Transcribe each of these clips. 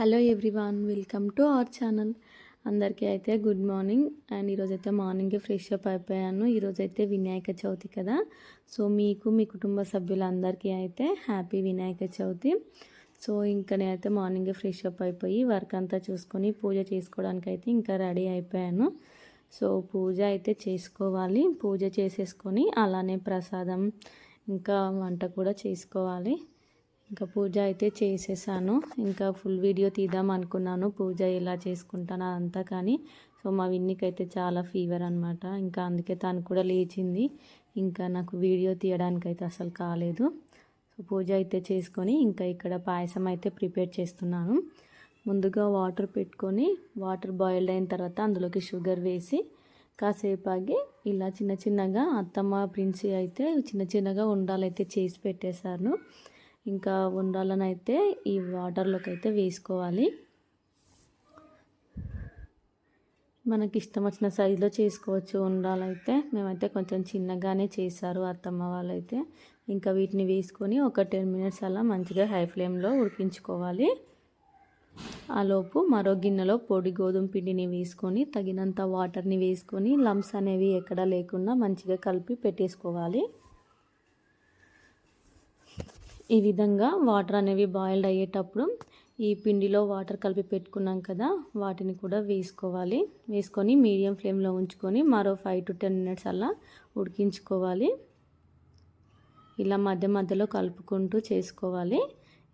Hello everyone welcome to our channel. అందరికీ అయితే good morning. And ఈరోజైతే మార్నింగే ఫ్రెష్ అప్ అయిపోయాను. ఈరోజైతే వినాయక చవితి కదా. సో మీకు మీ కుటుంబ సభ్యులందరికీ అయితే హ్యాపీ వినాయక చవితి. సో ఇంకా నేనైతే మార్నింగే ఫ్రెష్ అప్ అయిపోయి వర్క్ అంతా చూసుకొని పూజ చేసుకోవడానికి అయితే ఇంకా రెడీ అయిపోయాను. సో పూజ అయితే చేసుకోవాలి. పూజ చేసేసుకొని అలానే ప్రసాదం ఇంకా వంట కూడా చేసుకోవాలి. ఇంకా పూజ అయితే చేసేసాను. ఇంకా ఫుల్ వీడియో తీద్దాం అనుకున్నాను. పూజ ఎలా చేసుకుంటాను అదంతా కానీ. సో మా విన్నికి అయితే చాలా ఫీవర్ అనమాట ఇంకా అందుకే తను కూడా లేచింది. ఇంకా నాకు వీడియో తీయడానికి అయితే అసలు కాలేదు. సో పూజ అయితే చేసుకొని ఇంకా ఇక్కడ పాయసం అయితే ప్రిపేర్ చేస్తున్నాను. ముందుగా వాటర్ పెట్టుకొని వాటర్ బాయిల్డ్ అయిన తర్వాత అందులోకి షుగర్ వేసి కాసేపు ఆగి ఇలా చిన్న చిన్నగా అత్తమ్మ ప్రిన్సి అయితే చిన్న చిన్నగా ఉండాలైతే చేసి పెట్టేశాను ఇంకా ఉండాలని అయితే ఈ వాటర్లోకి అయితే వేసుకోవాలి. మనకి ఇష్టం వచ్చిన సైజులో చేసుకోవచ్చు. ఉండాలైతే మేమైతే కొంచెం చిన్నగానే చేశారు అత్తమ్మ వాళ్ళైతే. ఇంకా వీటిని వేసుకొని ఒక టెన్ మినిట్స్ అలా మంచిగా హై ఫ్లేమ్లో ఉడికించుకోవాలి. ఆలోపు మరో గిన్నెలో పొడి గోధుమ పిండిని వేసుకొని తగినంత వాటర్ని వేసుకొని లమ్స్ అనేవి ఎక్కడా లేకుండా మంచిగా కలిపి పెట్టేసుకోవాలి. ఈ విధంగా వాటర్ అనేవి బాయిల్డ్ అయ్యేటప్పుడు ఈ పిండిలో వాటర్ కలిపి పెట్టుకున్నాం కదా వాటిని కూడా వేసుకోవాలి. వేసుకొని మీడియం ఫ్లేమ్లో ఉంచుకొని మరో ఫైవ్ టు టెన్ మినిట్స్ అలా ఉడికించుకోవాలి. ఇలా మధ్య మధ్యలో కలుపుకుంటూ చేసుకోవాలి.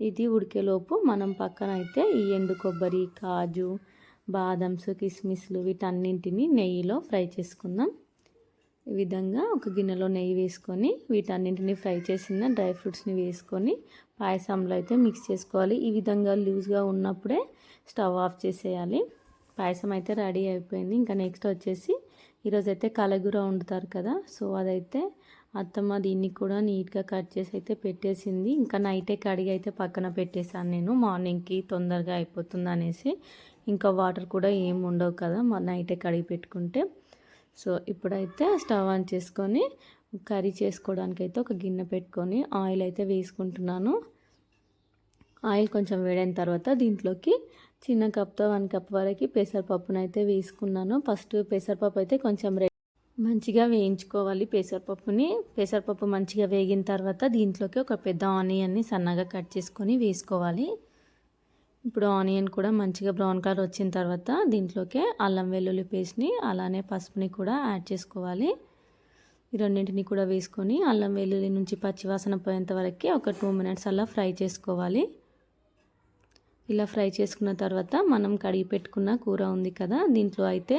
ఇది ఉడికేలోపు మనం పక్కన అయితే ఈ ఎండు కొబ్బరి కాజు బాదమ్స్ కిస్మిస్లు వీటన్నింటిని నెయ్యిలో ఫ్రై చేసుకుందాం. ఈ విధంగా ఒక గిన్నెలో నెయ్యి వేసుకొని వీటన్నింటిని ఫ్రై చేసిన డ్రై ఫ్రూట్స్ని వేసుకొని పాయసంలో అయితే మిక్స్ చేసుకోవాలి. ఈ విధంగా లూజ్గా ఉన్నప్పుడే స్టవ్ ఆఫ్ చేసేయాలి. పాయసం అయితే రెడీ అయిపోయింది. ఇంకా నెక్స్ట్ వచ్చేసి ఈరోజు అయితే కలగూర వండుతారు కదా సో అదైతే అత్తమ్మ దీన్ని కూడా నీట్గా కట్ చేసి అయితే పెట్టేసింది. ఇంకా నైటే కడిగి అయితే పక్కన పెట్టేశాను నేను. మార్నింగ్కి తొందరగా అయిపోతుంది అనేసి. ఇంకా వాటర్ కూడా ఏం ఉండవు కదా నైటే కడిగి పెట్టుకుంటే. సో ఇప్పుడైతే స్టవ్ ఆన్ చేసుకొని కర్రీ చేసుకోవడానికి అయితే ఒక గిన్నె పెట్టుకొని ఆయిల్ అయితే వేసుకుంటున్నాను. ఆయిల్ కొంచెం వేడైన తర్వాత దీంట్లోకి చిన్న కప్తో వన్ కప్ వరకు పెసరపప్పును అయితే వేసుకున్నాను. ఫస్ట్ పెసరపప్పు అయితే కొంచెం రెడ్ మంచిగా వేయించుకోవాలి పెసరపప్పుని. పెసరపప్పు మంచిగా వేగిన తర్వాత దీంట్లోకి ఒక పెద్ద ఆనియన్ని సన్నగా కట్ చేసుకొని వేసుకోవాలి. ఇప్పుడు ఆనియన్ కూడా మంచిగా బ్రౌన్ కలర్ వచ్చిన తర్వాత దీంట్లోకే అల్లం వెల్లుల్లి పేస్ట్ని అలానే పసుపుని కూడా యాడ్ చేసుకోవాలి. ఈ రెండింటిని కూడా వేసుకొని అల్లం వెల్లుల్లి నుంచి పచ్చివాసన పోయేంత వరకు ఒక టూ మినిట్స్ అలా ఫ్రై చేసుకోవాలి. ఇలా ఫ్రై చేసుకున్న తర్వాత మనం కడిగి పెట్టుకున్న కూర ఉంది కదా దీంట్లో అయితే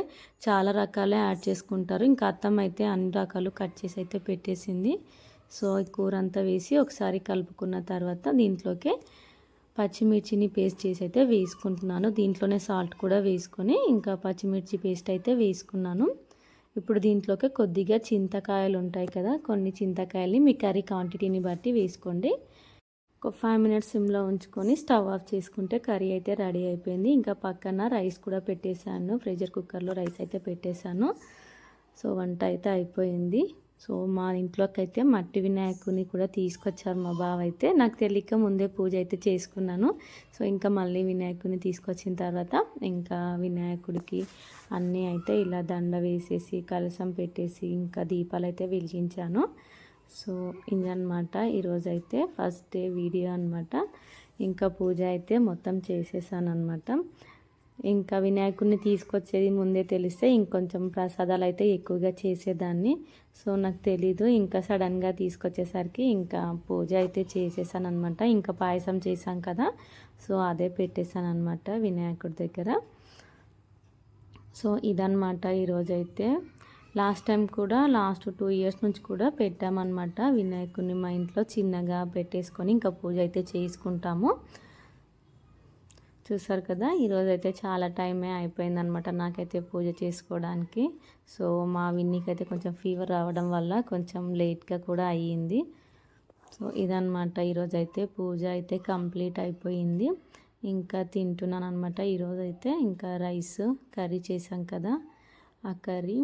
చాలా రకాలే యాడ్ చేసుకుంటారు. ఇంకా అత్తం అయితే అన్ని రకాలు కట్ చేసి అయితే పెట్టేసింది. సో ఈ కూర అంతా వేసి ఒకసారి కలుపుకున్న తర్వాత దీంట్లోకే పచ్చిమిర్చిని పేస్ట్ చేసి అయితే వేసుకుంటున్నాను. దీంట్లోనే సాల్ట్ కూడా వేసుకొని ఇంకా పచ్చిమిర్చి పేస్ట్ అయితే వేసుకున్నాను. ఇప్పుడు దీంట్లోకి కొద్దిగా చింతకాయలు ఉంటాయి కదా కొన్ని చింతకాయలు మీ కర్రీ క్వాంటిటీని బట్టి వేసుకోండి. ఒక ఫైవ్ మినిట్స్ సిమ్లో ఉంచుకొని స్టవ్ ఆఫ్ చేసుకుంటే కర్రీ అయితే రెడీ అయిపోయింది. ఇంకా పక్కన రైస్ కూడా పెట్టేశాను. ప్రెషర్ కుక్కర్లో రైస్ అయితే పెట్టేశాను. సో వంట అయితే అయిపోయింది. సో మా ఇంట్లోకి అయితే మట్టి వినాయకుని కూడా తీసుకొచ్చారు మా బావ అయితే నాకు తెలియక ముందే పూజ అయితే చేసుకున్నాను. సో ఇంకా మళ్ళీ వినాయకుని తీసుకొచ్చిన తర్వాత ఇంకా వినాయకుడికి అన్నీ అయితే ఇలా దండ వేసేసి కలసం పెట్టేసి ఇంకా దీపాలు అయితే వెలిగించాను. సో ఇదనమాట ఈరోజు అయితే ఫస్ట్ డే వీడియో అనమాట ఇంకా పూజ అయితే మొత్తం చేసేసాను అనమాట ఇంకా వినాయకుడిని తీసుకొచ్చేది ముందే తెలిస్తే ఇంకొంచెం ప్రసాదాలు అయితే ఎక్కువగా చేసేదాన్ని. సో నాకు తెలీదు. ఇంకా సడన్గా తీసుకొచ్చేసరికి ఇంకా పూజ అయితే చేసేసాను అనమాట ఇంకా పాయసం చేశాం కదా. సో అదే పెట్టేశాను అనమాట వినాయకుడి దగ్గర. సో ఇదనమాట ఈరోజైతే. లాస్ట్ టైం కూడా లాస్ట్ టూ ఇయర్స్ నుంచి కూడా పెట్టామన్నమాట వినాయకుడిని మా ఇంట్లో చిన్నగా పెట్టేసుకొని ఇంకా పూజ అయితే చేసుకుంటాము. చూసారు కదా ఈరోజు అయితే చాలా టైమే అయిపోయిందనమాట నాకైతే పూజ చేసుకోవడానికి. సో మా విన్నీకైతే కొంచెం ఫీవర్ రావడం వల్ల కొంచెం లేట్గా కూడా అయ్యింది. సో ఇదనమాట ఈరోజు అయితే పూజ అయితే కంప్లీట్ అయిపోయింది. ఇంకా తింటున్నాను అనమాట ఈరోజు అయితే ఇంకా రైస్ కర్రీ చేసాం కదా ఆ కర్రీ.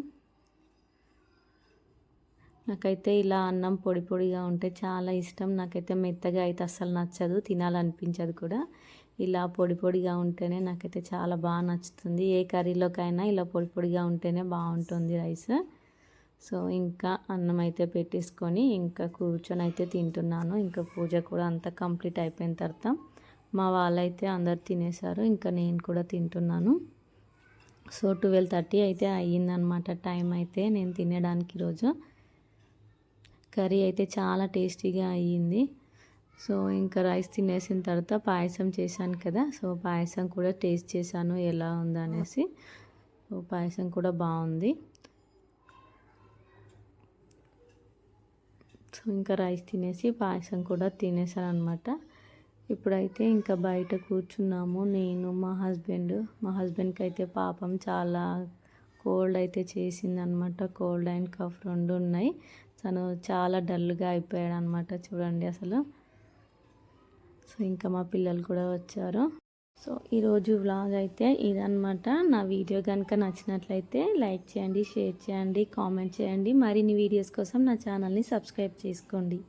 నాకైతే ఇలా అన్నం పొడి పొడిగా ఉంటే చాలా ఇష్టం. నాకైతే మెత్తగా అయితే అస్సలు నచ్చదు తినాలనిపించదు కూడా. ఇలా పొడి పొడిగా ఉంటేనే నాకైతే చాలా బాగా నచ్చుతుంది. ఏ కర్రీలోకైనా ఇలా పొడి పొడిగా ఉంటేనే బాగుంటుంది రైస్. సో ఇంకా అన్నం అయితే పెట్టేసుకొని ఇంకా కూర్చొని అయితే తింటున్నాను. ఇంకా పూజ కూడా అంతా కంప్లీట్ అయిపోయిన తర్వాత మా వాళ్ళైతే అందరు తినేశారు. ఇంకా నేను కూడా తింటున్నాను. సో ట్వెల్వ్ థర్టీ అయితే అయ్యిందనమాట టైం అయితే నేను తినడానికి ఈరోజు. కర్రీ అయితే చాలా టేస్టీగా అయ్యింది. సో ఇంకా రైస్ తినేసిన తర్వాత పాయసం చేశాను కదా సో పాయసం కూడా టేస్ట్ చేశాను ఎలా ఉందనేసి సో పాయసం కూడా బాగుంది. సో ఇంకా రైస్ తినేసి పాయసం కూడా తినేసాను అనమాట ఇప్పుడైతే ఇంకా బయట కూర్చున్నాము. నేను మా హస్బెండ్ మా హస్బెండ్కి అయితే పాపం చాలా కోల్డ్ అయితే చేసిందనమాట కోల్డ్ అండ్ కఫ్ రెండు ఉన్నాయి. తను చాలా డల్గా అయిపోయాడు అనమాట చూడండి అసలు. సో ఇంకా మా పిల్లలు కూడా వచ్చారు. సో ఈరోజు వ్లాగ్ అయితే ఇదనమాట నా వీడియో కనుక నచ్చినట్లయితే లైక్ చేయండి షేర్ చేయండి కామెంట్ చేయండి. మరిన్ని వీడియోస్ కోసం నా ఛానల్ని సబ్స్క్రైబ్ చేసుకోండి.